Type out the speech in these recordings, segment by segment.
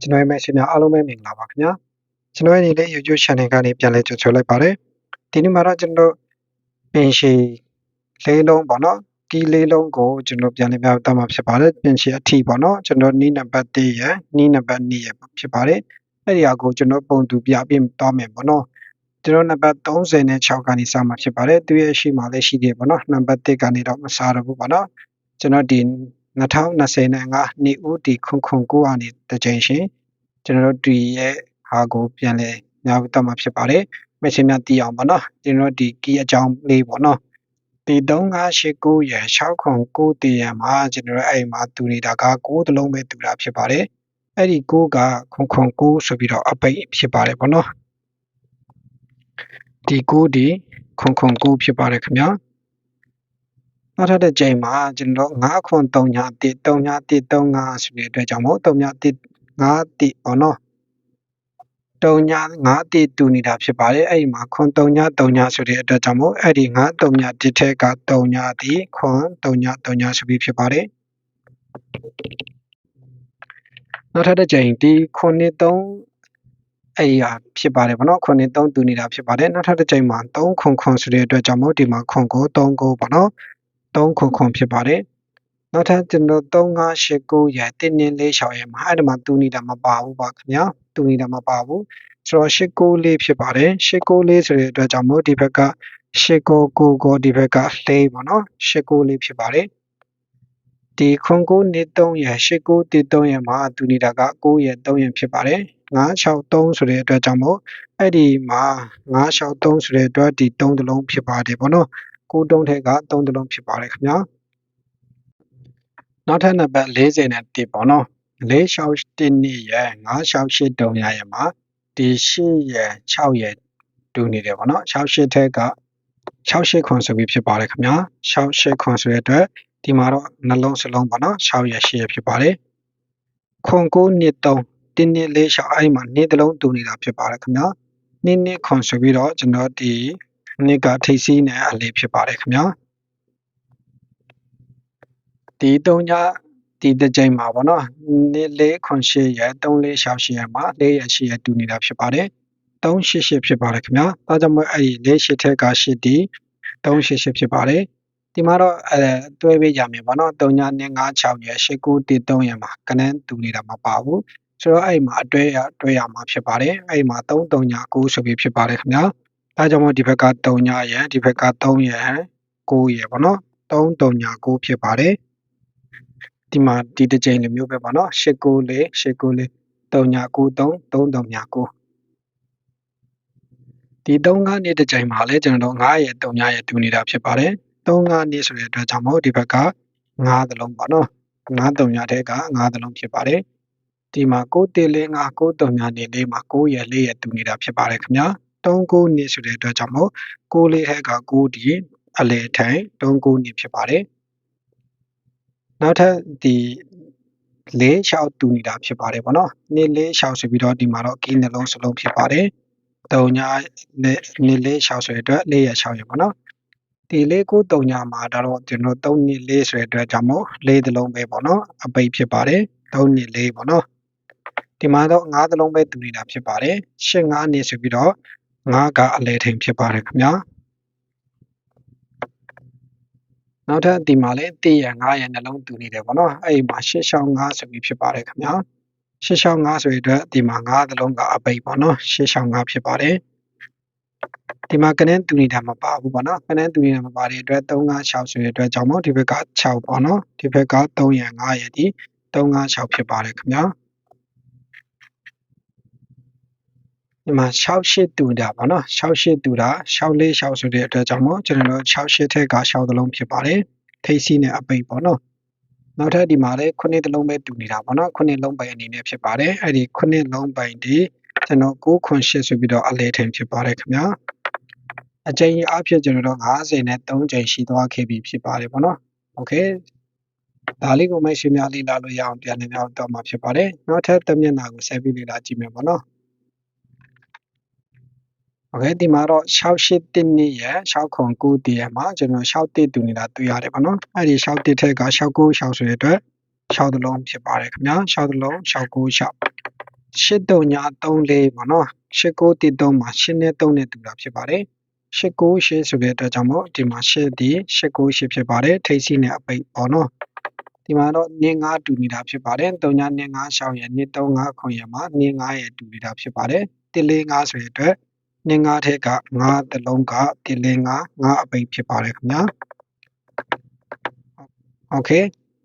ကျွန်တော်ရဲ့မိတ်ဆွေများအားလုံးပဲမင်္ဂလာပါခင်ဗျာကျွန်တော်ရဲ့ဒီလေး YouTube channel ကနေပြန်လည်ကြိုဆိုလိုက်ပါတယ်ဒီနေ့မှာတော့ကျွန်တော်ပင်ရှည်လေးလုံးပေါ့နော်ဒီလေးလုံးကိုကျွန်တော်ပြန်လည်ပြသမှာဖြစ်ပါတယ်ပင်ရှည်အထီပေါ့နော်ကျွန်တော်နီးနံပါတ်1ရယ်နီးနံပါတ်2ရယ်ဖြစ်ပါတယ်အဲ့ဒီအကိုကျွန်တော်ပုံတူပြပြသွားမယ်ပေါ့နော်ကျွန်တော်နံပါတ်36ကနေစမှာဖြစ်ပါတယ်သူရဲ့ရှိမှလည်းရှိသေးပေါ့နော်နံပါတ်1ကနေတော့မစားတော့ဘူးပေါ့နော်ကျွန်တော်ဒီ 2025နှစ်ဦးဒီခုခုကိုကနေတကြိမ်ရှင်ကျွန်တော်တို့ဒီရဲ့ဟာကိုပြန်လဲညာဝတ္တမှာဖြစ်ပါတယ်မရှင်များတည်အောင်ပေါ့နော်ကျွန်တော်ဒီကီအကြောင်းလေးပေါ့နော်ဒီ3589ရယ်609တည်ရမှာကျွန်တော်အဲ့မှာတူနေတာက9တလုံးပဲတူတာဖြစ်ပါတယ်အဲ့ဒီ9ကခုခု9ဆိုပြီးတော့အပိတ်ဖြစ်ပါတယ်ပေါ့နော်ဒီ9ဒီခုခု9ဖြစ်ပါတယ်ခင်ဗျာ နောက်ထပ်တစ်ကြိမ်မှာကျွန်တော်9ခွန်3ညာ1 3ညာ1 3 5ဆိုတဲ့အတွက်ကြောင့်မို့3ညာ1 5 1ပေါ့နော်3ညာ5 1တူနေတာဖြစ်ပါတယ်အဲ့ဒီမှာခွန်3ညာ3ညာဆိုတဲ့အတွက်ကြောင့်မို့အဲ့ဒီ9 3ညာ1ထက်က3ညာဒီခွန်3ညာ3ညာဆိုပြီးဖြစ်ပါတယ်နောက်ထပ်တစ်ကြိမ်ဒီခွန်3အဲ့ရဖြစ်ပါတယ်ဗောနော်ခွန်3တူနေတာဖြစ်ပါတယ်နောက်ထပ်တစ်ကြိမ်မှာ3ခွန်ခွန်ဆိုတဲ့အတွက်ကြောင့်မို့ဒီမှာခွန်ကို3ကိုဗောနော် 3ခုခုဖြစ်ပါတယ်နောက်ထပ်ကျွန်တော်3589ရတင်းနေလေးရှောင်းရမှာအဲ့ဒီမှာတူနေတာမပါဘူးပါခင်ဗျာတူနေတာမပါဘူးဆိုတော့894ဖြစ်ပါတယ်894ဆိုတဲ့အတွက်ကြောင့်မို့ဒီဘက်က899ကိုဒီဘက်က4ပေါ့နော်894ဖြစ်ပါတယ်ဒီခွန်ကိုနေ3ရ89တ3ရမှာတူနေတာက9ရ3ရဖြစ်ပါတယ်963ဆိုတဲ့အတွက်ကြောင့်မို့အဲ့ဒီမှာ963ဆိုတဲ့အတွက်ဒီ3တလုံးဖြစ်ပါတယ်ပေါ့နော် ကိုတုံးထက်က3တလုံးဖြစ်ပါတယ်ခင်ဗျာနောက်ထပ်နံပါတ်40နဲ့1ပေါ့နော်461နှစ်ရယ်968တုံရရမှာဒီ8ရယ်6ရယ်တူနေတယ်ပေါ့နော်68ထက်က68ခွန်ဆိုပြီးဖြစ်ပါတယ်ခင်ဗျာ68ခွန်ဆိုတဲ့အတွက်ဒီမှာတော့နှလုံးစလုံးပေါ့နော်6ရယ်8ရယ်ဖြစ်ပါတယ်ခွန်9နှစ်3တင်းနှစ်လေးရှောက်အဲ့မှာနှစ်တလုံးတူနေတာဖြစ်ပါတယ်ခင်ဗျာနှစ်နှစ်ခွန်ဆိုပြီးတော့ကျွန်တော်ဒီ နှစ်ကထိပ်စီးနဲ့အလေးဖြစ်ပါတယ်ခင်ဗျာဒီ၃ညဒီတစ်ကြိမ်မှာပေါ့နော်နှစ်လေးခွန်ရှေ့ရ3လေးရှောက်ရှေ့ရမှာ၄ရရှိရတူနေတာဖြစ်ပါတယ်388ဖြစ်ပါတယ်ခင်ဗျာဒါကြောင့်မို့အဲ့ဒီ၄ရှစ်ထက်ကရှစ်ဒီ388ဖြစ်ပါတယ်ဒီမှာတော့အဲတွဲပေးကြမယ်ပေါ့နော်3ညနဲ့56ရ8 9 1 3ရမှာကနန်းတူနေတာမပါဘူးဆိုတော့အဲ့မှာအတွဲရအတွဲရမှာဖြစ်ပါတယ်အဲ့မှာ3 3ည9ဆိုပြီးဖြစ်ပါတယ်ခင်ဗျာ ဒါကြောင့်မို့ဒီဘက်က3ညရဒီဘက်က3ရ9ရပေါ့နော်3 3ည9ဖြစ်ပါတယ်ဒီမှာဒီတစ်ကြိမ်လိုမျိုးပဲပေါ့နော်894 894 3993 3339ဒီ3ကနေတစ်ကြိမ်မှာလည်းကျွန်တော်တို့9ရဲ့3ရဲ့တူနေတာဖြစ်ပါတယ်3ကနေဆိုတဲ့အတွက်ကြောင့်မို့ဒီဘက်က9သလုံးပေါ့နော်9 3တဲ့က9သလုံးဖြစ်ပါတယ်ဒီမှာ6တေလေး9 9 3နေလေးမှာ9ရဲ့4ရဲ့တူနေတာဖြစ်ပါတယ်ခင်ဗျာ 39နေဆိုတဲ့အတွက်ကြောင့်မို့6လေးဟက်က9ဒီအလဲထိုင်39နေဖြစ်ပါတယ်နောက်ထပ်ဒီလေးလျှောက်တူနေတာဖြစ်ပါတယ်ပေါ့နော်နေ့လေးလျှောက်ဆိုပြီးတော့ဒီမှာတော့ကီးနှလုံးစလုံးဖြစ်ပါတယ်တုံညာနေ့နေ့လေးလျှောက်ဆိုတဲ့အတွက်လေးရလျှောက်ရပေါ့နော်ဒီလေးကိုတုံညာမှာဒါတော့ကျွန်တော်3နှစ်လေးဆိုတဲ့အတွက်ကြောင့်မို့လေးသလုံးပဲပေါ့နော်အပိတ်ဖြစ်ပါတယ်3နှစ်လေးပေါ့နော်ဒီမှာတော့9သလုံးပဲတူနေတာဖြစ်ပါတယ်8 9နှစ်ဆိုပြီးတော့ 9ကအလဲထိန်ဖြစ်ပါတယ်ခင်ဗျာနောက်ထပ်ဒီမှာလည်း1ရ9ရနှလုံးတူနေတယ်ပေါ့နော်အဲ့ဒီမှာ665ဆိုပြီးဖြစ်ပါတယ်ခင်ဗျာ665ဆိုရတဲ့ဒီမှာ9သလုံးကအပိတ်ပေါ့နော်665ဖြစ်ပါတယ်ဒီမှာကနန်းတူနေတာမပါဘူးပေါ့နော်ကနန်းတူနေတာမပါတဲ့အတွက်356ဆိုတဲ့အတွက်ကြောင့်မို့ဒီဘက်က6ပေါ့နော်ဒီဘက်က3ရ9ရဒီ356ဖြစ်ပါတယ်ခင်ဗျာ ဒီမှာ68တူတာပေါ့နော်68တူတာ64 6ဆိုတဲ့အတွက်ကြောင့်မို့ကျွန်တော်တို့68ထက်က6သလုံးဖြစ်ပါတယ်ထိပ်စီးနဲ့အပိတ်ပေါ့နော်နောက်ထပ်ဒီမှာလည်းခုနှစ်တလုံးပဲတူနေတာပေါ့နော်ခုနှစ်လုံးပိုင်အနေနဲ့ဖြစ်ပါတယ်အဲ့ဒီခုနှစ်လုံးပိုင်ဒီကျွန်တော်9ခွန်8ဆိုပြီးတော့အလဲထင်ဖြစ်ပါတယ်ခင်ဗျာအကြိမ်အဖြစ်ကျွန်တော်တို့50နဲ့3ကြိမ်ရှိသွားခဲ့ပြီဖြစ်ပါတယ်ပေါ့နော်โอเคဒါလေးကိုမိတ်ဆွေများလေ့လာလို့ရအောင်ပြန်နေတော့တော့မှာဖြစ်ပါတယ်နောက်ထပ်တစ်မျက်နှာကိုဆက်ပြီးလေ့လာကြည့်မယ်ပေါ့နော် โอเคဒီမှာတော့68တစ်နှစ်ရ6ခွန်9တည်ရမှာကျွန်တော်6တစ်တူနေတာတွေ့ရတယ်ပေါ့နော်အဲ့ဒီ6တစ်ထက်က69 6ဆိုတဲ့အတွက်6သလုံးဖြစ်ပါတယ်ခင်ဗျာ6သလုံး696 8334ပေါ့နော်8913မှာ8နဲ့3နဲ့တူတာဖြစ်ပါတယ်898ဆိုတဲ့အတွက်ကြောင့်မို့ဒီမှာ8ဒီ898ဖြစ်ပါတယ်ထိပ်စီနဲ့အပိတ်ပေါ့နော်ဒီမှာတော့နင်း9တူနေတာဖြစ်ပါတယ်3ညနင်း9ရှောင်းရနင်း35ခွန်ရမှာနင်း9ရတူနေတာဖြစ်ပါတယ်145ဆိုတဲ့အတွက် နင်း9ထက်က9တလုံးက145 9အပိတ်ဖြစ်ပါတယ်ခင်ဗျာโอเค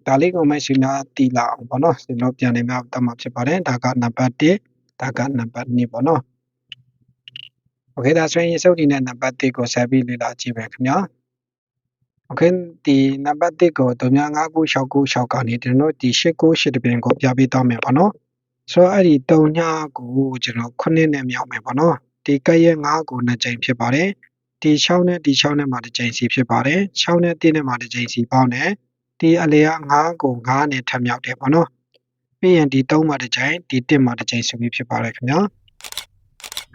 ဒါလေးကိုမှရှင်နာတီလာအောင်ပေါ့နော်ကျွန်တော်ပြန်နေမှာတတ်မှာဖြစ်ပါတယ်ဒါကနံပါတ်1ဒါကနံပါတ်2ပေါ့နော်โอเคဒါဆိုရင်စုပ်ဒီနဲ့နံပါတ်1ကိုဆက်ပြီးလေ့လာကြည့်မယ်ခင်ဗျာโอเคဒီနံပါတ်1ကို399696ကနေကျွန်တော်ဒီ898တပင်ကိုပြပေးတော့မယ်ပေါ့နော်ဆိုတော့အဲ့ဒီ3ညကိုကျွန်တော်9နဲ့မြောက်မယ်ပေါ့နော် ဒီကရဲ့9ကို2ကြိမ်ဖြစ်ပါတယ်ဒီ6နဲ့ဒီ6နဲ့မှာတစ်ကြိမ်စီဖြစ်ပါတယ်6နဲ့1နဲ့မှာတစ်ကြိမ်စီပေါင်းတယ်ဒီအလေက9ကို9နဲ့ထပ်မြောက်တယ်ပေါ့နော်ပြီးရင်ဒီ3မှာတစ်ကြိမ်ဒီ1မှာတစ်ကြိမ်ဆိုပြီးဖြစ်ပါတယ်ခင်ဗျာ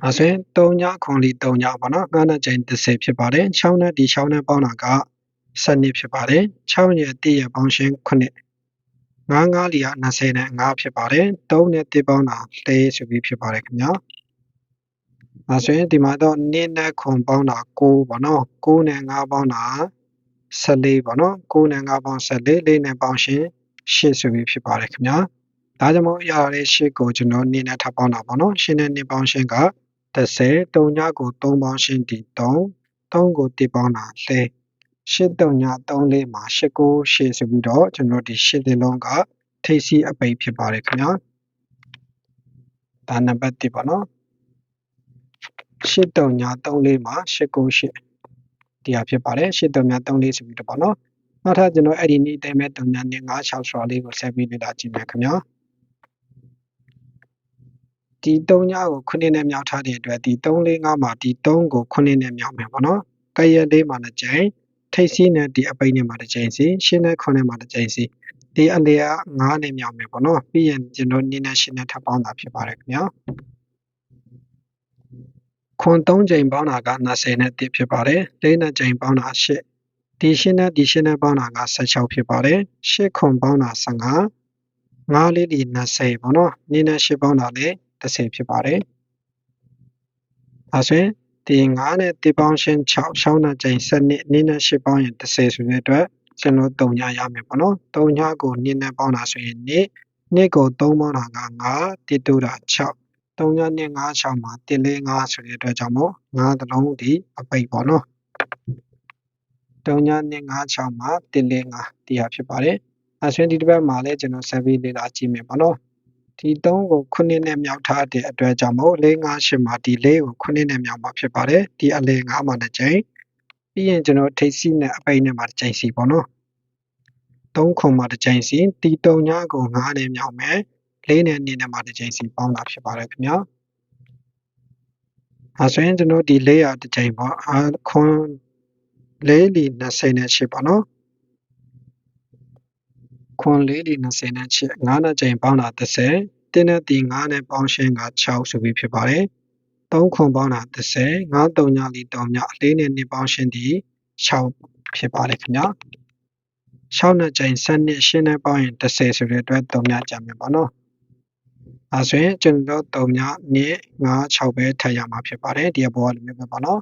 အဲဆိုရင်3ညခွန်လီ3ညပေါ့နော်9နဲ့ကြိမ်30ဖြစ်ပါတယ်6နဲ့ဒီ6နဲ့ပေါင်းတာက12ဖြစ်ပါတယ်6ရဲ့1ရဲ့ပေါင်းရှင်း9 9 9လီက20နဲ့5ဖြစ်ပါတယ်3နဲ့1ပေါင်းတာ4ဆိုပြီးဖြစ်ပါတယ်ခင်ဗျာ အဲဆိုရင်ဒီမှာတော့2နဲ့ခွန်ပေါင်းတာ9ပေါ့နော်9နဲ့5ပေါင်းတာ14ပေါ့နော်9နဲ့5ပေါင်း14 4နဲ့ပေါင်းရှင်း8ဆိုပြီးဖြစ်ပါတယ်ခင်ဗျာဒါကြောင့်မို့ရတဲ့8ကိုကျွန်တော်2နဲ့ထပ်ပေါင်းတာပေါ့နော်8နဲ့2ပေါင်းရှင်းက30 3ညကို3ပေါင်းရှင်းဒီ3 3ကို1ပေါင်းတာ4 8334မှာ898ဆိုပြီးတော့ကျွန်တော်ဒီ8တင်လုံးကထိပ်စီးအပိတ်ဖြစ်ပါတယ်ခင်ဗျာဒါနံပါတ်1ပါနော် 8334မှာ898ဒီဟာဖြစ်ပါတယ်8334ဆိုပြီးတော့ပေါ့နော်နောက်ထပ်ကျွန်တော်အဲ့ဒီနေ့တိုင်းမဲ့3ညနေ96ဆိုလေးကိုဆက်ပြီးလေ့လာကြည့်မယ်ခင်ဗျာဒီ3ညကို9နဲ့မြောက်ထားတဲ့အတွက်ဒီ345မှာဒီ3ကို9နဲ့မြောက်မယ်ပေါ့နော်ကရက်လေးမှာတစ်ကြိမ်ထိပ်စီးနဲ့ဒီအပိတ်နဲ့မှာတစ်ကြိမ်စီရှင်းနဲ့9နဲ့မှာတစ်ကြိမ်စီဒီအလေက9နဲ့မြောက်မယ်ပေါ့နော်ပြီးရင်ကျွန်တော်9နဲ့10နဲ့ထပ်ပေါင်းတာဖြစ်ပါတယ်ခင်ဗျာ ခွန်3ကြိမ်ပေါင်းတာက20နဲ့1ဖြစ်ပါတယ်၄နဲ့ကြိမ်ပေါင်းတာ8ဒီရှင်းနဲ့ဒီရှင်းနဲ့ပေါင်းတာက16ဖြစ်ပါတယ်8ခွန်ပေါင်းတာ15 5လေးဒီ20ပေါ့နော်9နဲ့10ပေါင်းတာလည်း30ဖြစ်ပါတယ်အဲဆိုရင်ဒီ9နဲ့1ပေါင်းရှင်း6 6နဲ့ကြိမ်7နှစ်9နဲ့10ပေါင်းရင်30ဆိုတဲ့အတွက်ကျွန်တော်3ညရမယ်ပေါ့နော်3ညကို2နဲ့ပေါင်းတာဆိုရင်2နှစ်ကို3ပေါင်းတာက9တိတူတာ6 3ညနဲ့5 6မှာ1 4 5ဆိုတဲ့အတွက်ကြောင့်မို့9တလုံးဒီအပိတ်ပေါ့နော်3ညနဲ့5 6မှာ1 4 5ဒီဟာဖြစ်ပါတယ်အဲဆိုရင်ဒီတစ်ပတ်မှာလည်းကျွန်တော်ဆက်ပြီးလေ့လာကြည့်မယ်ပေါ့နော်ဒီ3ကို9နဲ့မြောက်ထားတဲ့အတွက်ကြောင့်မို့4 5 8မှာဒီ4ကို9နဲ့မြောက်မှာဖြစ်ပါတယ်ဒီအလယ်9မှာတစ်ချိန်ပြီးရင်ကျွန်တော်ထိပ်စီးနဲ့အပိတ်နဲ့မှာတစ်ချိန်စီပေါ့နော်3ခုမှာတစ်ချိန်စီဒီ3ညကို9နဲ့မြောက်မယ် 4နဲ့2နဲ့မှာတစ်ချိန်စီပေါင်းတာဖြစ်ပါတယ်ခင်ဗျာအဲဆိုရင်ကျွန်တော်ဒီ400တစ်ချိန်ပေါ့အခွန်4လီ20နဲ့8ပေါ့နော်ခွန်4လီ20နဲ့8 9နဲ့ချိန်ပေါင်းတာ30တင်းနဲ့တီ9နဲ့ပေါင်းရှင်းက6ဆိုပြီးဖြစ်ပါတယ်3ခွန်ပေါင်းတာ30 9 3ညလီ3ည4နဲ့2ပေါင်းရှင်းဒီ6ဖြစ်ပါတယ်ခင်ဗျာ6နဲ့ချိန်7နဲ့8နဲ့ပေါင်းရင်30ဆိုတဲ့အတွက်3ညကြမယ်ပေါ့နော် အဲဆိုရင်ကျွန်တော်3ည2 5 6ပဲထပ်ရမှာဖြစ်ပါတယ်ဒီအပေါ်ကလိုမျိုးပဲပေါ့နော်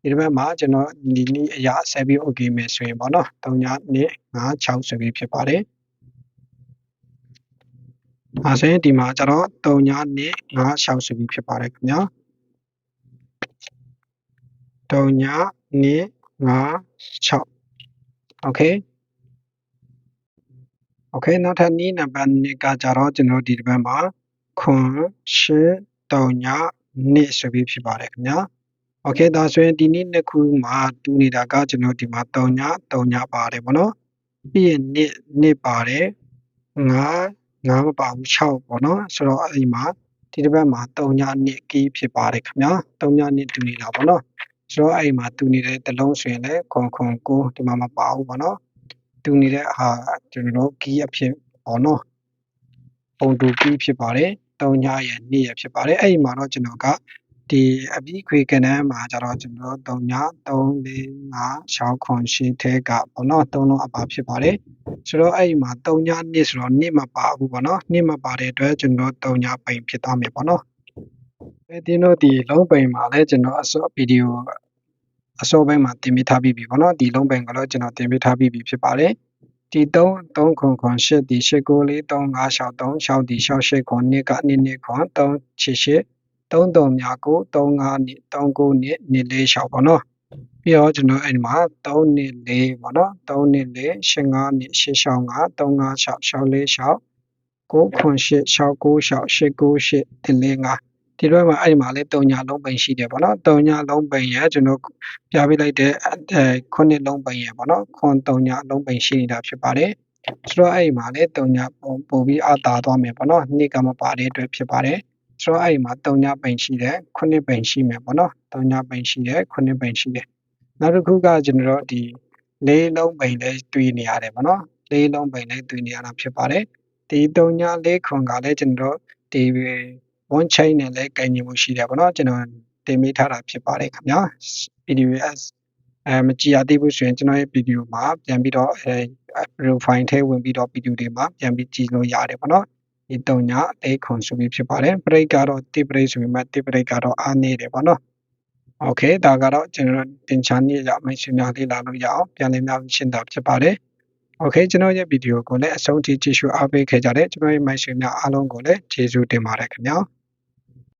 ဒီတစ်ပတ်မှာကျွန်တော်ဒီနည်းအရာဆက်ပြီး okay မယ်ဆိုရင်ပေါ့နော်3ည2 5 6ဆိုပြီးဖြစ်ပါတယ်အဲဆိုရင်ဒီမှာကျတော့3ည2 5 6ဆိုပြီးဖြစ်ပါတယ်ခင်ဗျာ3ည2 5 6 okay okay နောက်ထပ်နည်းနံပါတ်2ကကြတော့ကျွန်တော်ဒီတစ်ပတ်မှာ ခွန်ရှ3ည2ဆိုပြီးဖြစ်ပါတယ်ခင်ဗျာโอเคဒါဆိုရင်ဒီနေ့နှစ်ခုမှာတူနေတာကကျွန်တော်ဒီမှာ3ည3ညပါတယ်ဗောနော်ပြီးရင်နှစ်နှစ်ပါတယ်9 9မပါဘူး6ပေါ့နော်ဆိုတော့အဲ့ဒီမှာဒီတစ်ပတ်မှာ3ညနှစ်ကီးဖြစ်ပါတယ်ခင်ဗျာ3ညနှစ်တူနေတာပေါ့နော်ဆိုတော့အဲ့ဒီမှာတူနေတဲ့တလုံးဆိုရင်လည်းခွန်ခွန်ကိုဒီမှာမပါဘူးပေါ့နော်တူနေတဲ့ဟာကျွန်တော်တို့ကီးအဖြစ်ပေါ့နော်ပုံတူကီးဖြစ်ပါတယ် 3ညရဲ့2ရဲ့ဖြစ်ပါတယ်အဲ့ဒီမှာတော့ကျွန်တော်ကဒီအပြီးခွေကဏ္ဍမှာကျတော့ကျွန်တော်တို့3ည3 4 5 6ခွန်8ထဲကပေါ့နော်3လုံးအပါဖြစ်ပါတယ်ဆိုတော့အဲ့ဒီမှာ3ညနှစ်ဆိုတော့နှစ်မပါဘူးပေါ့နော်နှစ်မပါတဲ့အတွက်ကျွန်တော်3ညပိန်ဖြစ်သွားမယ်ပေါ့နော်အဲတင်းတို့ဒီလုံးပိန်မှာလည်းကျွန်တော်အစောဗီဒီယိုအစောပိုင်းမှာတင်ပြထားပြီးပြီပေါ့နော်ဒီလုံးပိန်ကတော့ကျွန်တော်တင်ပြထားပြီးပြီဖြစ်ပါတယ် ဒီ3300သည်89435636သည်68နှစ်က22388 33များကို352 392 246ပေါ့နော်ပြီးတော့ကျွန်တော်အဲ့ဒီမှာ324ပေါ့နော်324 852865 356 646 998 696 898 145 ဒီတော့မှာအဲ့ဒီမှာလေ3ညာလုံးပိန်ရှိတယ်ပေါ့နော်3ညာလုံးပိန်ရဲ့ကျွန်တော်ပြပေးလိုက်တဲ့အဲခုနှစ်လုံးပိန်ရဲ့ပေါ့နော်ခွန်3ညာလုံးပိန်ရှိနေတာဖြစ်ပါတယ်ဆိုတော့အဲ့ဒီမှာလေ3ညာပုံပို့ပြီးအတာသွားမယ်ပေါ့နော်နှစ်ကမပါတဲ့အတွက်ဖြစ်ပါတယ်ဆိုတော့အဲ့ဒီမှာ3ညပိန်ရှိတယ်ခုနှစ်ပိန်ရှိမယ်ပေါ့နော်3ညပိန်ရှိတယ်ခုနှစ်ပိန်ရှိတယ်နောက်တစ်ခုကကျွန်တော်တို့ဒီလေးလုံးပိန်လေးတွေ့နေရတယ်ပေါ့နော်လေးလုံးပိန်လေးတွေ့နေရတာဖြစ်ပါတယ်ဒီ3ညလေးခွန်ကလည်းကျွန်တော်ဒီ one chain နဲ့လည်းကင်ညီမှုရှိတယ်ပေါ့နော်ကျွန်တော်တင်ပေးထားတာဖြစ်ပါတယ်ခင်ဗျာ PDUS အဲမကြည့်ရသေးဘူးဆိုရင်ကျွန်တော်ရဲ့ဗီဒီယိုမှာပြန်ပြီးတော့အဲ profile ထဲဝင်ပြီးတော့ဗီဒီယိုတွေမှာပြန်ပြီးကြည့်လို့ရတယ်ပေါ့နော်ဒီတုံညာလေးခွန်ဆိုပြီးဖြစ်ပါတယ်ပရိတ်ကတော့တိပရိတ်ဆိုပြီးမှတိပရိတ်ကတော့အားနေတယ်ပေါ့နော်โอเคဒါကတော့ကျွန်တော်တင်ချာနည်းရမိတ်ဆွေများလေးလာလို့ရအောင်ပြန်လည်များရှင်းတာဖြစ်ပါတယ် โอเคကျွန်တော်ရဲ့ဗီဒီယိုကိုလည်းအဆုံးထိကြည့်ရှုအားပေးခဲ့ကြတဲ့ကျွန်တော်ရဲ့မိတ်ဆွေများအားလုံးကိုလည်းကျေးဇူးတင်ပါတယ်ခင်ဗျာ